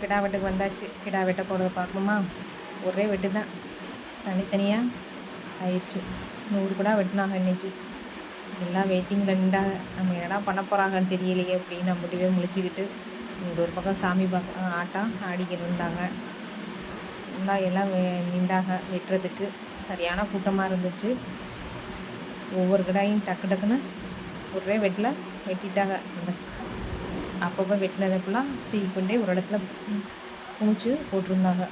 கிடா வெட்டுக்கு வந்தாச்சு. கிடா வெட்ட போகிறத பார்க்கணுமா? ஒரே வெட்டு தான். தனித்தனியாக ஆயிடுச்சு. நூறு கிடா வெட்டினாங்க இன்னைக்கு. எல்லாம் வெயிட்டிங்கில் நின்றாங்க நம்ம என்னடா பண்ண போகிறாங்கன்னு தெரியலையே அப்படின்னு நம்ம மட்டுமே முழிச்சுக்கிட்டு இங்கே ஒரு பக்கம் சாமி பார்க்க ஆட்டம் ஆடிக்கிட்டு இருந்தாங்க. ஃபுல்லாக எல்லாம் வெ நின்றாங்க வெட்டுறதுக்கு. சரியான கூட்டமாக இருந்துச்சு. ஒவ்வொரு கடாயும் டக்கு டக்குன்னு ஒரே வெட்டில் வெட்டிட்டாங்க. அந்த அப்பப்போ வெட்டினதை ஃபுல்லாக தூக்கி கொண்டே ஒரு இடத்துல குமிச்சு போட்டிருந்தாங்க.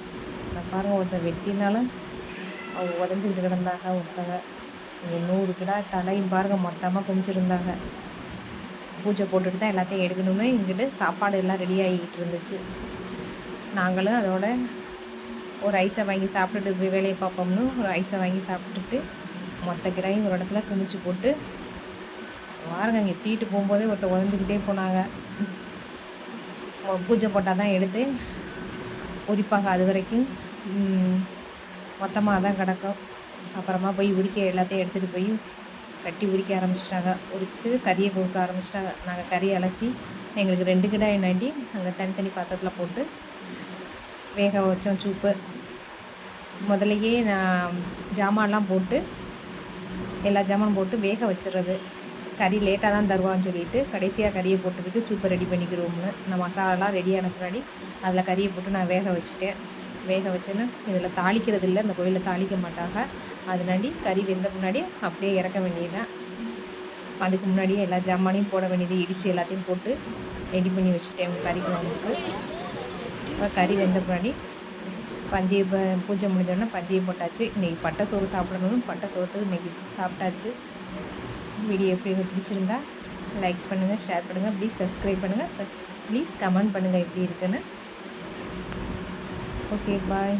நான் பாருங்கள் ஒருத்தர் வெட்டினாலும் அவங்க உதஞ்சிக்கிட்டு கிடந்தாங்க ஒருத்தங்க. இங்கே நூறு கிடா தலையும் பாருங்கள் மொத்தமாக குமிச்சிருந்தாங்க. பூஜை போட்டுட்டு தான் எல்லாத்தையும் எடுக்கணும்னு இங்கிட்டு சாப்பாடு எல்லாம் ரெடி ஆகிக்கிட்டு இருந்துச்சு. நாங்களும் அதோட ஒரு ஐஸை வாங்கி சாப்பிட்டுட்டு போய் வேலையை பார்ப்போம்னு ஒரு ஐஸை வாங்கி சாப்பிட்டுட்டு மொத்த கிடாயும் ஒரு இடத்துல குமிச்சு போட்டு வாருங்க இங்கே தீட்டு போகும்போதே ஒருத்தர் உதஞ்சிக்கிட்டே போனாங்க. பூஜை போட்டால் தான் எடுத்து உரிப்பாங்க அது வரைக்கும் மொத்தமாக தான் கிடக்கும். அப்புறமா போய் உரிக்க எல்லாத்தையும் எடுத்துகிட்டு போய் கட்டி உரிக்க ஆரம்பிச்சிட்டாங்க. உரித்து கறியை கொடுக்க ஆரம்பிச்சிட்டாங்க. நாங்கள் கறி அலசி எங்களுக்கு ரெண்டு கிடாய் நாட்டி நாங்கள் தனித்தனி பாத்திரத்தில் போட்டு வேக வச்சோம் சூப்பு. முதலையே நான் ஜாமான்லாம் போட்டு எல்லா ஜாமான் போட்டு வேக வச்சிடுறது. கறி லேட்டாக தான் தருவான்னு சொல்லிட்டு கடைசியாக கறியை போட்டுக்கிட்டு சூப்பர் ரெடி பண்ணிக்கிறோம்னு இந்த மசாலாலாம் ரெடியான பின்னாடி அதில் கறியை போட்டு நான் வேக வச்சுட்டேன். வேக வச்சேன்னு இதில் தாளிக்கிறது இல்லை இந்த கோயிலில் தாளிக்க மாட்டாங்க. அதனாடி கறி வெந்த முன்னாடி அப்படியே இறக்க வேண்டியதுதான். அதுக்கு முன்னாடியே எல்லா ஜாமானையும் போட வேண்டியது இடித்து எல்லாத்தையும் போட்டு ரெடி பண்ணி வச்சுட்டேன் கறிக்கு வந்துட்டு இப்போ கறி வெந்த முன்னாடி பந்திய பூஜை முடிஞ்சோடனே பந்தியை போட்டாச்சு. இன்றைக்கி பட்டை சோறு சாப்பிடணும். பட்டை சோறுக்கு இன்றைக்கி சாப்பிட்டாச்சு. வீடியோ எப்படி பிடிச்சிருந்தா லைக் பண்ணுங்கள் ஷேர் பண்ணுங்கள் ப்ளீஸ் சப்ஸ்கிரைப் பண்ணுங்கள் ப்ளீஸ் கமெண்ட் பண்ணுங்கள் எப்படி இருக்குன்னு. Okay bye